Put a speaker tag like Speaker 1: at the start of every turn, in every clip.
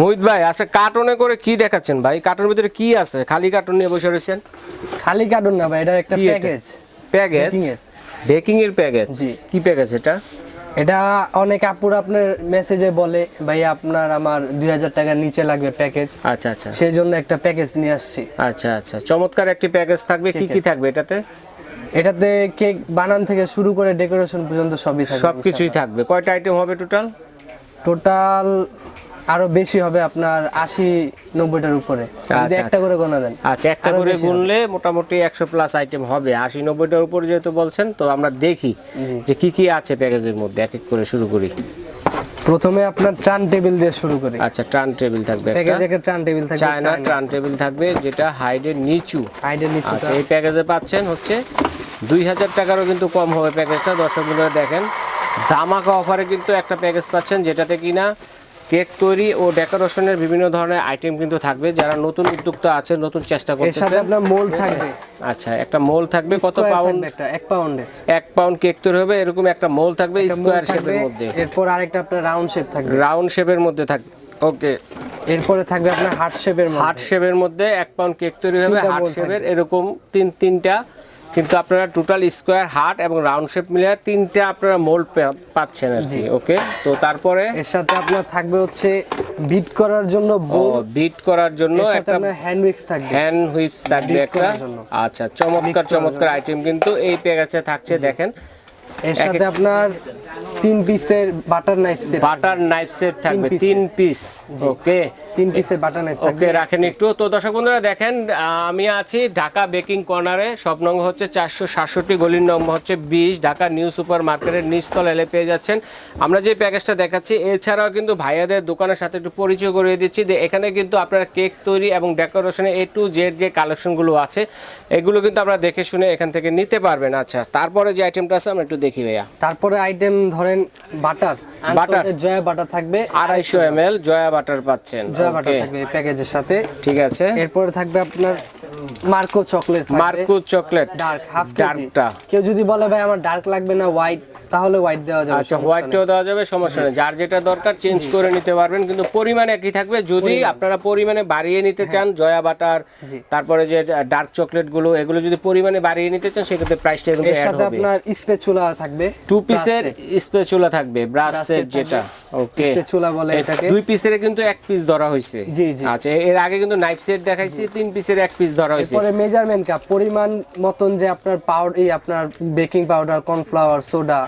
Speaker 1: মোহিত ভাই আচ্ছা কার্টুনে করে কি দেখাচ্ছেন ভাই? কার্টনের ভিতরে কি আছে? খালি কার্টুন নিয়ে বসে রয়েছেন?
Speaker 2: খালি কার্টুন না ভাই এটা একটা প্যাকেজ
Speaker 1: প্যাকেজ। বেকিং এর। প্যাকেজ
Speaker 2: জি।
Speaker 1: কি প্যাকেজ এটা?
Speaker 2: এটা অনেক আপুর আপনার মেসেজে বলে ভাই আপনার আমার দুই হাজার টাকার নিচে লাগবে প্যাকেজ
Speaker 1: আচ্ছা আচ্ছা।
Speaker 2: সেই জন্য একটা প্যাকেজ নিয়ে আসছি।
Speaker 1: আচ্ছা আচ্ছা। চমৎকার একটি প্যাকেজ থাকবে। কি কি থাকবে এটাতে?
Speaker 2: এটাতে কেক বানান থেকে শুরু করে ডেকোরেশন পর্যন্ত সবই থাকবে
Speaker 1: সব কিছুই থাকবে। কয়টা আইটেম হবে টোটাল
Speaker 2: টোটাল আরও বেশি হবে আপনার আশি নব্বইটার উপরে।
Speaker 1: আচ্ছা,
Speaker 2: একটা
Speaker 1: আচ্ছা।
Speaker 2: করে গোনা দেন
Speaker 1: আচ্ছা একটা করে গুনলে মোটামুটি একশো প্লাস আইটেম হবে। আশি নব্বইটার উপর যেহেতু বলছেন তো আমরা দেখি যে কি কি আছে প্যাকেজের মধ্যে এক এক করে শুরু করি।
Speaker 2: প্রথমে আপনার ট্রান টেবিল দিয়ে শুরু করি।
Speaker 1: আচ্ছা ট্রান টেবিল থাকবে একটা।
Speaker 2: প্যাকেজে একটা ট্রান টেবিল থাকবে
Speaker 1: চায়না ট্রান টেবিল থাকবে যেটা হাইডের নিচু।
Speaker 2: হাইডের নিচু
Speaker 1: আচ্ছা এই প্যাকেজে পাচ্ছেন হচ্ছে দুই হাজার টাকারও কিন্তু কম হবে প্যাকেজটা। দর্শক বন্ধুরা দেখেন দামাকা অফারে কিন্তু একটা প্যাকেজ পাচ্ছেন যেটাতে কিনা কেক তৈরি ও ডেকোরেশনের বিভিন্ন ধরনের আইটেম কিন্তু থাকবে। যারা নতুন উদ্যোক্তা আছে নতুন চেষ্টা
Speaker 2: এর সাথে
Speaker 1: করতেছে।
Speaker 2: আপনার মোল থাকবে।
Speaker 1: আচ্ছা একটা মোল থাকবে। কত পাউন্ড
Speaker 2: একটা এক পাউন্ডের
Speaker 1: এক পাউন্ড কেক তৈরি হবে। এরকম একটা মোল থাকবে স্কোয়ার শেপের মধ্যে।
Speaker 2: এরপর আরেকটা আপনার রাউন্ড শেপ থাকবে।
Speaker 1: রাউন্ড শেপের মধ্যে থাকবে ওকে।
Speaker 2: এরপরে থাকবে আপনার হার্ট শেপের মধ্যে।
Speaker 1: হার্ট শেপের মধ্যে এক পাউন্ড কেক তৈরি হবে। হার্ট শেপের এরকম তিন তিনটা কিন্তু আপনারা টোটাল স্কোয়ার হার্ট এবং রাউন্ড শেপ মিলে তিনটে আপনারা মোল্ড পাচ্ছেন আর কি ওকে তো তারপরে
Speaker 2: এর সাথে আপনার থাকবে হচ্ছে বিট করার জন্য
Speaker 1: বিট করার জন্য একটা
Speaker 2: হ্যান্ড উইক্স থাকবে।
Speaker 1: হ্যান্ড হুইপস থাকবে একটা। আচ্ছা চমৎকার চমৎকার আইটেম কিন্তু এই প্যাকেজে থাকছে দেখেন।
Speaker 2: এর সাথে আপনার তিন পিসের butter knife set
Speaker 1: butter knife set থাকবে তিন পিস ওকে
Speaker 2: তিন পিসের বাটার নাইফ থাকবে।
Speaker 1: ওকে রাখেন একটু। তো দর্শক বন্ধুরা দেখেন আমি আছি ঢাকা বেকিং কর্নারে সব নং হচ্ছে চারশো সাতষট্টি গলির নম্বর হচ্ছে বিশ। ঢাকা নিউ সুপার মার্কেটের নিচতল এলে পেয়ে যাচ্ছেন। আমরা যে প্যাকেজটা দেখাচ্ছি এছাড়াও কিন্তু ভাইয়াদের দোকানের সাথে একটু পরিচয় করিয়ে দিচ্ছি যে এখানে কিন্তু আপনারা কেক তৈরি এবং ডেকোরেশনে এ টু জেড যে কালেকশনগুলো আছে এগুলো কিন্তু আপনারা দেখে শুনে এখান থেকে নিতে পারবেন। আচ্ছা তারপরে যে আইটেমটা আছে আমরা একটু দেখি ভাইয়া।
Speaker 2: তারপরে আইটেম ধরেন বাটার
Speaker 1: বাটার।
Speaker 2: জয়া বাটার থাকবে
Speaker 1: আড়াইশো এম এল জয়া বাটার পাচ্ছেন।
Speaker 2: জয়া বাটার থাকবে এই প্যাকেজের সাথে।
Speaker 1: ঠিক আছে।
Speaker 2: এরপরে থাকবে আপনার Marco chocolate
Speaker 1: Marco chocolate.
Speaker 2: Dark half
Speaker 1: ডার্কটা।
Speaker 2: কেউ যদি বলে ভাই আমার ডার্ক লাগবে না হোয়াইট তাহলে হোয়াইট দেওয়া যাবে
Speaker 1: আচ্ছা হোয়াইটটাও দেওয়া যাবে সমস্যা নেই। যার যেটা দরকার চেঞ্জ করে নিতে পারবেন কিন্তু পরিমাণ একই থাকবে। যদি আপনারা পরিমাণে বাড়িয়ে নিতে চান জয়া বাটার তারপরে যে ডার্ক চকলেটগুলো এগুলো যদি পরিমাণে বাড়িয়ে নিতে চান সেক্ষেত্রে প্রাইসটা কিন্তু
Speaker 2: এর সাথে আপনার স্পেচুলা থাকবে
Speaker 1: টু পিসের স্পেচুলা থাকবে ব্রাশ সেট যেটা ওকে
Speaker 2: স্পেচুলা বলে এটাকে।
Speaker 1: দুই পিসের কিন্তু এক পিস ধরা হয়েছে।
Speaker 2: জি, জি।
Speaker 1: আচ্ছা এর আগে কিন্তু নাইফ সেট দেখাইছি তিন পিসের এক পিস ধরা হয়েছে।
Speaker 2: পরে মেজারমেন্ট কাপ পরিমাণ মতন যে আপনার পাউডার এই আপনার বেকিং পাউডার কর্নফ্লাওয়ার সোডা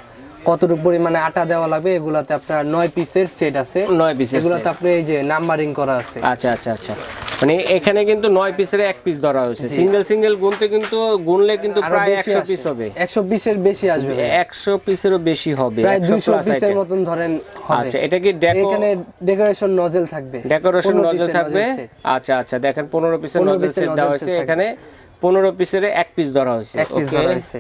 Speaker 2: কতটুকু পরিমাণে আটা দেওয়া লাগবে এগুলাতে আপনার নয় পিসের সেট আছে।
Speaker 1: নয় পিসের
Speaker 2: এগুলাতে আপনি এই যে নাম্বারিং করা আছে।
Speaker 1: আচ্ছা আচ্ছা আচ্ছা। মানে এখানে কিন্তু নয় পিসের এক পিস ধরা হয়েছে। সিঙ্গেল সিঙ্গেল গুনতে কিন্তু গুনলে কিন্তু প্রায় একশো পিস হবে।
Speaker 2: একশো পিসের বেশি আসবে
Speaker 1: একশো পিসেরও বেশি হবে
Speaker 2: প্রায়
Speaker 1: 100
Speaker 2: দুইশো পিসের মতন ধরেন
Speaker 1: আচ্ছা এটা কি
Speaker 2: এখানে ডেকোরেশন নজেল থাকবে।
Speaker 1: ডেকোরেশন
Speaker 2: 15
Speaker 1: নজল থাকবে। আচ্ছা আচ্ছা দেখেন পনেরো পিসের
Speaker 2: 15
Speaker 1: নজল সেট দেওয়া হয়েছে। এখানে পনেরো পিসের এক পিস ধরা হয়েছে।
Speaker 2: এক পিস ধরা হয়েছে।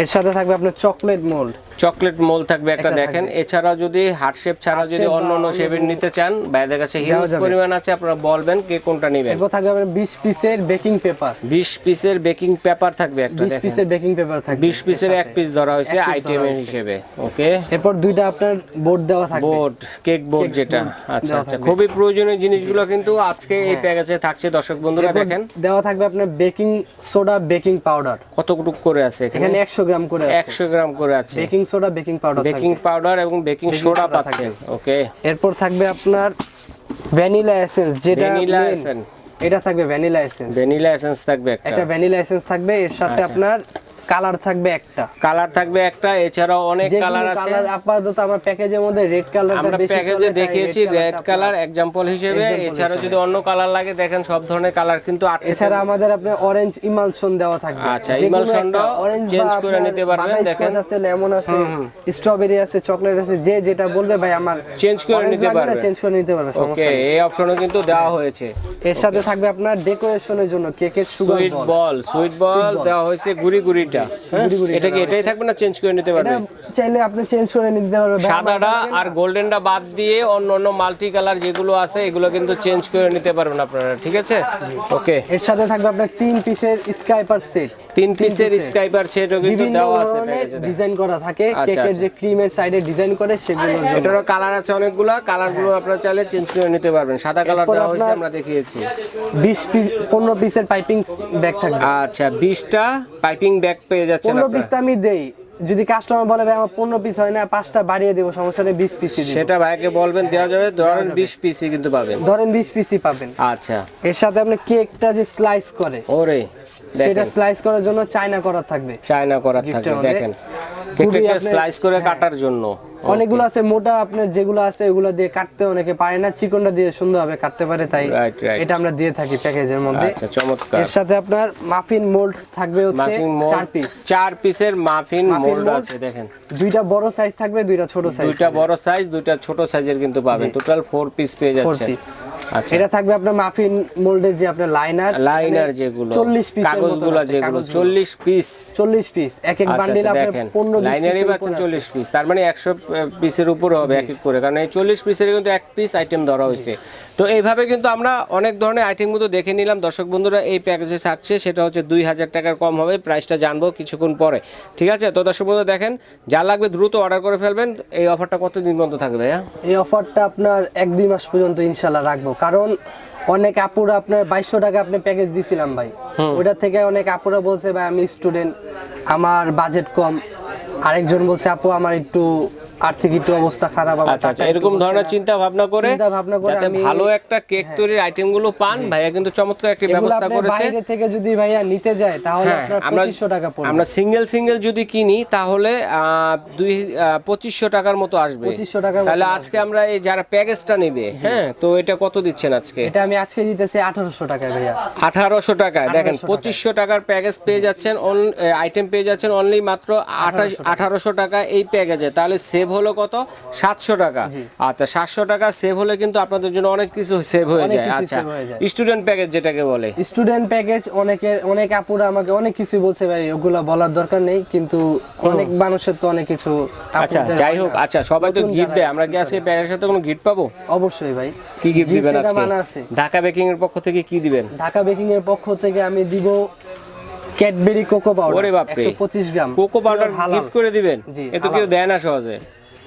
Speaker 2: এর সাথে থাকবে আপনার চকলেট মোল্ড
Speaker 1: চকলেট মোল থাকবে একটা দেখেন। এছাড়াও যদি হার্ট শেপ ছাড়া যদি অন্য অন্য শেপের নিতে চান বাইরের কাছে হিউজ পরিমাণ আছে আপনারা বলবেন কে কোনটা নেবেন।
Speaker 2: এরপর থাকবে আপনার বিশ পিসের বেকিং পেপার
Speaker 1: বিশ পিসের বেকিং পেপার থাকবে একটা দেখেন।
Speaker 2: পিসের বেকিং পেপার থাকবে
Speaker 1: বিশ পিসের এক পিস ধরা হয়েছে
Speaker 2: হয়েছে।
Speaker 1: হিসেবে ওকে
Speaker 2: এরপর দুইটা আপনার বোর্ড দেওয়া থাকবে।
Speaker 1: বোর্ড কেক বোর্ড যেটা। আচ্ছা আচ্ছা খুবই প্রয়োজনীয় জিনিসগুলো কিন্তু আজকে এই প্যাকেজে থাকছে দর্শক বন্ধুরা দেখেন।
Speaker 2: দেওয়া থাকবে আপনার বেকিং সোডা বেকিং পাউডার
Speaker 1: কতটুকু করে আছে এখানে?
Speaker 2: এখানে একশো গ্রাম করে
Speaker 1: একশো গ্রাম করে আছে।
Speaker 2: Baking soda baking powder
Speaker 1: baking powder এবং বেকিং সোডা পাচ্ছেন। ওকে।
Speaker 2: এরপর থাকবে আপনার ভ্যানিলা এসেন্স যেটা
Speaker 1: ভ্যানিলা এসেন্স।
Speaker 2: এটা থাকবে ভ্যানিলা এসেন্স।
Speaker 1: ভ্যানিলা এসেন্স থাকবে একটা।
Speaker 2: একটা ভ্যানিলা এসেন্স থাকবে এর সাথে
Speaker 1: আচ্ছা।
Speaker 2: আপনার কালার থাকবে একটা।
Speaker 1: কালার থাকবে একটা এছাড়াও অনেক কালার আছে।
Speaker 2: আপাতত আমার প্যাকেজের মধ্যে রেড কালারটা
Speaker 1: আমরা
Speaker 2: বেশি
Speaker 1: প্যাকেজে দেখিয়েছি রেড কালার এক্সাম্পল হিসেবে। এছাড়াও যদি অন্য কালার লাগে দেখেন সব ধরনের কালার কিন্তু
Speaker 2: এছাড়া আমাদের আপনার অরেঞ্জ ইমালশন দেওয়া থাকবে।
Speaker 1: আচ্ছা, emulsion-টাও change করে নিতে পারবেন, দেখেন।
Speaker 2: আছে লেমন আছে স্ট্রবেরি আছে চকলেট আছে যে যেটা বলবে ভাই আমার
Speaker 1: Change করে নিতে পারবে।
Speaker 2: চেঞ্জ করে নিতে পারবে
Speaker 1: ওকে। এই অপশনও কিন্তু দেওয়া হয়েছে।
Speaker 2: এর সাথে থাকবে আপনার ডেকোরেশনের জন্য কেকের sugar
Speaker 1: sweet ball sweet ball দেওয়া হয়েছে গুড়ি?
Speaker 2: গুড়ি গুড়ি
Speaker 1: এটা কি এটাই থাকবে না? চেঞ্জ করে নিতে
Speaker 2: এটা
Speaker 1: পারবে
Speaker 2: চাইলে আপনি চেঞ্জ করে নিতে পারবেন।
Speaker 1: সাদাটা। আর গোল্ডেনটা বাদ দিয়ে অন্য অন্য মাল্টি কালার যেগুলো আছে এগুলো কিন্তু চেঞ্জ করে নিতে পারবেন আপনারা ঠিক আছে? ওকে
Speaker 2: এর সাথে থাকবে আপনার তিন পিসের স্কাইপার সেট
Speaker 1: তিন পিসের স্কাইপার সেটও কিন্তু দেওয়া আছে
Speaker 2: ডিজাইন করা থাকে।
Speaker 1: আচ্ছা,
Speaker 2: কেকের
Speaker 1: আচ্ছা।
Speaker 2: যে ক্রিমের সাইডে ডিজাইন করে জন্য
Speaker 1: এটারও কালার আছে অনেকগুলা কালারগুলো আপনারা চাইলে চেঞ্জ করে নিতে পারবেন। সাদা কালার দেওয়া হয়েছে আমরা দেখিয়েছি।
Speaker 2: বিশ পিস পনেরো পিসের পাইপিং ব্যাগ থাকবে।
Speaker 1: আচ্ছা বিশটা পাইপিং ব্যাগ পেয়ে যাচ্ছেন
Speaker 2: পনেরো
Speaker 1: আপনারা।
Speaker 2: পিসটা আমি দেই। যদি কাস্টমার বলে ভাই আমার পনেরো পিস হয় না পাঁচটা বাড়িয়ে দেবো সমস্যা নেই বিশ পিস
Speaker 1: সেটা ভাইকে বলবেন দেওয়া যাবে ধরেন বিশ পিসই কিন্তু পাবেন।
Speaker 2: ধরেন বিশ পিসই পাবেন।
Speaker 1: আচ্ছা।
Speaker 2: এর সাথে আপনি কেকটা যে স্লাইস করে
Speaker 1: ওরে
Speaker 2: সেটা স্লাইস করার জন্য চায়না করা থাকবে।
Speaker 1: চায়না করার
Speaker 2: Gift
Speaker 1: থাকে
Speaker 2: এর মধ্যে।
Speaker 1: দেখেন।
Speaker 2: কেকটা
Speaker 1: কেকটাকে স্লাইস করে
Speaker 2: হ্যাঁ।
Speaker 1: কাটার জন্য।
Speaker 2: অনেকগুলো আছে মোটা আপনার যেগুলো আছে ওগুলো দিয়ে কাটতে অনেকে পারে না চিকনটা দিয়ে সুন্দরভাবে কাটতে পারে তাই. এটা আমরা দিয়ে থাকি প্যাকেজের মধ্যে।
Speaker 1: আচ্ছা চমৎকার।
Speaker 2: এর সাথে আপনার মাফিন মোল্ড থাকবে হচ্ছে চার পিস
Speaker 1: চার পিসের মাফিন মোল্ড আছে দেখেন।
Speaker 2: দুইটা বড় সাইজ থাকবে দুইটা ছোট সাইজ
Speaker 1: দুইটা বড় সাইজ দুইটা ছোট সাইজের কিন্তু পাবেন। টোটাল ফোর পিস পেয়ে
Speaker 2: পিস
Speaker 1: আচ্ছা।
Speaker 2: এটা থাকবে আপনার মাফিন মোল্ডের যে আপনার লাইনার
Speaker 1: লাইনার যেগুলো
Speaker 2: চল্লিশ পিস
Speaker 1: কাগজগুলো যেগুলো চল্লিশ পিস
Speaker 2: চল্লিশ পিস এক এক
Speaker 1: আচ্ছা
Speaker 2: বান্ডিল
Speaker 1: আচ্ছা
Speaker 2: আপনার
Speaker 1: দেখেন।
Speaker 2: পনেরো
Speaker 1: লাইনারই পাচ্ছেন চল্লিশ পিস তার মানে একশো পিসের উপরে হবে এক এক করে। কারণ এই চল্লিশ পিসের কিন্তু এক পিস আইটেম ধরা হয়েছে। তো এইভাবে কিন্তু আমরা অনেক ধরনের আইটেমগুলো দেখে নিলাম। দর্শক বন্ধুরা এই প্যাকেজে থাকছে সেটা হচ্ছে দুই হাজার টাকার কম হবে। প্রাইসটা জানব কিছুক্ষণ পরে। ঠিক আছে? তো দর্শক বন্ধু দেখেন যা লাগবে দ্রুত অর্ডার করে ফেলবেন। এই অফারটা কতদিন পর্যন্ত থাকবে ভাইয়া?
Speaker 2: এই অফারটা আপনার এক দুই মাস পর্যন্ত ইনশাল্লাহ রাখব। কারণ অনেক আপুরা আপনার বাইশশো টাকা আপনি প্যাকেজ দিছিলাম ভাই। ওটা থেকে অনেক আপুরা বলছে ভাই আমি স্টুডেন্ট আমার বাজেট কম। আরেকজন বলছে আপু আমার একটু আর্থিক একটু অবস্থা খারাপ
Speaker 1: আচ্ছা আচ্ছা এরকম ধরনের চিন্তা ভাবনা করে
Speaker 2: চিন্তা ভাবনা করে
Speaker 1: যাতে
Speaker 2: হ্যাঁ।
Speaker 1: ভালো একটা কেক তৈরির আইটেমগুলো পান ভাইয়া কিন্তু চমৎকার একটি ব্যবস্থা করেছে।
Speaker 2: বাইরে থেকে যদি ভাইয়া নিতে যায় তাহলে
Speaker 1: হ্যাঁ,
Speaker 2: আপনার
Speaker 1: আমরা
Speaker 2: পঁচিশশো টাকা পড়বে।
Speaker 1: আমরা সিঙ্গেল সিঙ্গেল যদি কিনি তাহলে আহ, দুই পঁচিশশো টাকার মতো আসবে।
Speaker 2: 2500 টাকার
Speaker 1: তাহলে আজকে আমরা এই যারা প্যাকেজটা নেবে হ্যাঁ তো এটা কত দিচ্ছেন আজকে?
Speaker 2: এটা আমি আজকে দিতেছি আঠারোশো টাকা ভাইয়া।
Speaker 1: আঠারোশো টাকায় দেখেন
Speaker 2: 1800
Speaker 1: পঁচিশশো টাকার প্যাকেজ পেয়ে যাচ্ছেন আইটেম পেয়ে যাচ্ছেন অনলি মাত্র আঠাশ আঠারোশো টাকা এই প্যাকেজে তাহলে সেভ হলো কত? সাতশো টাকা। আচ্ছা সাতশো টাকা সেভ হলে কিন্তু আপনাদের জন্য অনেক কিছু সেভ হয়ে যায়। আচ্ছা
Speaker 2: হয়ে যায়।
Speaker 1: স্টুডেন্ট প্যাকেজ যেটাকে বলে।
Speaker 2: স্টুডেন্ট প্যাকেজ অনেকে অনেক আপুরা আমাকে অনেক কিছু বলছে ভাই ওগুলো বলার দরকার নেই। কিন্তু অনেক মানুষের তো অনেক কিছু
Speaker 1: আচ্ছা যাই হোক আচ্ছা সবাই তো গিফট দেয়। আমরা কি আজকে প্যাকেজের সাথে কোনো গিফট পাবো?
Speaker 2: অবশ্যই ভাই।
Speaker 1: কি গিফট দিবেন আজকে?
Speaker 2: আছে।
Speaker 1: ঢাকা বেকিং এর পক্ষ থেকে কি দিবেন?
Speaker 2: ঢাকা বেকিং এর পক্ষ থেকে আমি দিব ক্যাডবেরি কোকো পাউডার
Speaker 1: ওরে বাপরে।
Speaker 2: 125 গ্রাম।
Speaker 1: কোকো পাউডার গিফট করে দিবেন?
Speaker 2: জি,
Speaker 1: এ তো কেউ দেয় না সহজে।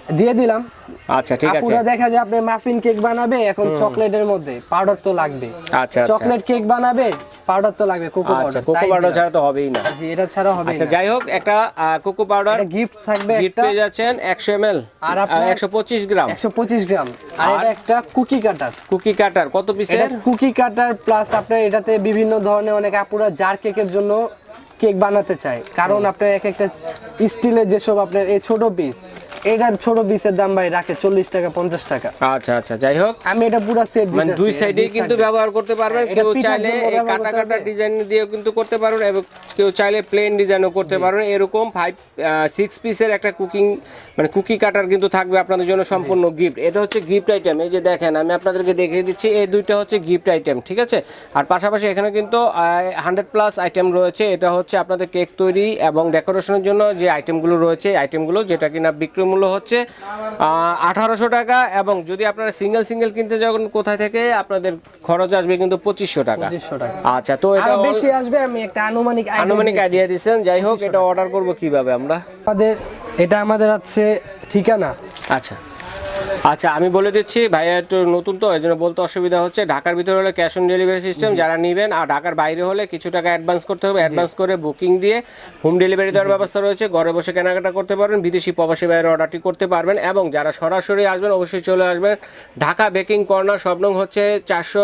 Speaker 2: দিয়ে দিলাম।
Speaker 1: আচ্ছা ঠিক আছে।
Speaker 2: আপুরা দেখা যায় আপনি মাফিন কেক বানাবে এখন চকলেটের মধ্যে পাউডার তো লাগবে।
Speaker 1: আচ্ছা আচ্ছা।
Speaker 2: চকলেট কেক বানাবে পাউডার তো লাগবে কোকো
Speaker 1: আচ্ছা
Speaker 2: পাউডার
Speaker 1: কোকো পাউডার ছাড়া তো হবেই না।
Speaker 2: জি এটা ছাড়া হবে
Speaker 1: আচ্ছা যাই হোক একটা কোকো পাউডার
Speaker 2: গিফট থাকবে
Speaker 1: গিফট পেয়ে যাচ্ছেন একশো এম এল
Speaker 2: আর আপনার-
Speaker 1: একশো পঁচিশ গ্রাম।
Speaker 2: 125 গ্রাম। আর এটা একটা কুকি কাটার
Speaker 1: কুকি কাটার কত পিসের
Speaker 2: কুকি কাটার প্লাস আপনার এটাতে বিভিন্ন ধরনের অনেক আপুরা জার কেকের জন্য কেক বানাতে চায়। কারণ আপনার এক একটা স্টিলের যেসব আপনার এই ছোট পিস এটার ছোট পিসের দাম ভাই রাখে চল্লিশ টাকা পঞ্চাশ টাকা।
Speaker 1: আচ্ছা আচ্ছা যাই হোক।
Speaker 2: আমি এটা পুরো সেট
Speaker 1: মানে দুই সাইডেই কিন্তু ব্যবহার করতে পারবেন কেউ চাইলে কাটা কাটা ডিজাইন দিয়েও কিন্তু করতে পারবেন এবং কেউ চাইলে প্লেন ডিজাইনও করতে পারবেন। এরকম ফাইভ সিক্স পিসের একটা কুকিং মানে কুকি কাটার কিন্তু থাকবে আপনাদের জন্য সম্পূর্ণ গিফট এটা হচ্ছে গিফট আইটেম এই যে দেখেন আমি আপনাদেরকে দেখিয়ে দিচ্ছি এই দুইটা হচ্ছে গিফট আইটেম ঠিক আছে? আর পাশাপাশি এখানে কিন্তু হান্ড্রেড প্লাস আইটেম রয়েছে। এটা হচ্ছে আপনাদের কেক তৈরি এবং ডেকোরেশনের জন্য যে আইটেমগুলো রয়েছে আইটেমগুলো যেটা কিনা বিক্রয় মূল্য হচ্ছে আঠারোশো টাকা এবং যদি আপনারা সিঙ্গেল সিঙ্গেল কিনতে যাবেন কোথায় থেকে আপনাদের খরচ আসবে কিন্তু পঁচিশশো টাকা। আচ্ছা তো এটা
Speaker 2: বেশি আসবে আমি একটা আনুমানিক
Speaker 1: আনুমানিক আইডিয়া দিচ্ছেন। যাই হোক এটা অর্ডার করব কীভাবে আমরা?
Speaker 2: আমাদের এটা আমাদের আছে ঠিকানা।
Speaker 1: আচ্ছা। আচ্ছা আমি বলে দিচ্ছি ভাইয়া একটু নতুন তো এই জন্য বলতে অসুবিধা হচ্ছে ঢাকার ভিতরে হলে ক্যাশ অন ডেলিভারি সিস্টেম যারা নেবেন আর ঢাকার বাইরে হলে কিছু টাকা অ্যাডভান্স করতে হবে অ্যাডভান্স করে বুকিং দিয়ে হোম ডেলিভারি দেওয়ার ব্যবস্থা রয়েছে ঘরে বসে কেনাকাটা করতে পারবেন বিদেশি প্রবাসী বাইরে অর্ডারটি করতে পারবেন এবং যারা সরাসরি আসবেন অবশ্যই চলে আসবেন। ঢাকা বেকিং কর্নার সব নং হচ্ছে চারশো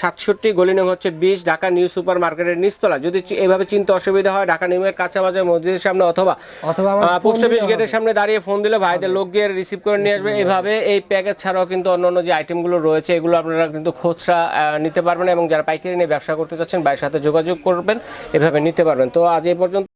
Speaker 1: সাতষট্টি গলি নং হচ্ছে বিশ ঢাকা নিউ সুপার মার্কেটের নিচতলা। যদি এভাবে চিনতে অসুবিধা হয় ঢাকা নিউয়ের কাঁচা বাজার মসজিদের সামনে অথবা
Speaker 2: অথবা
Speaker 1: পোস্ট অফিস গেটের সামনে দাঁড়িয়ে ফোন দিলে ভাইদের লোক গিয়ে রিসিভ করে নিয়ে আসবে এভাবে এই প্যাকেজ ছাড়াও কিন্তু অন্যান্য যে আইটেমগুলো রয়েছে, এগুলো আপনারা কিন্তু খুচরা নিতে পারবেন এবং যারা পাইকারি নিয়ে ব্যবসা করতে চাচ্ছেন বাইরের সাথে যোগাযোগ করবেন, এভাবে নিতে পারবেন। তো আজ এই পর্যন্ত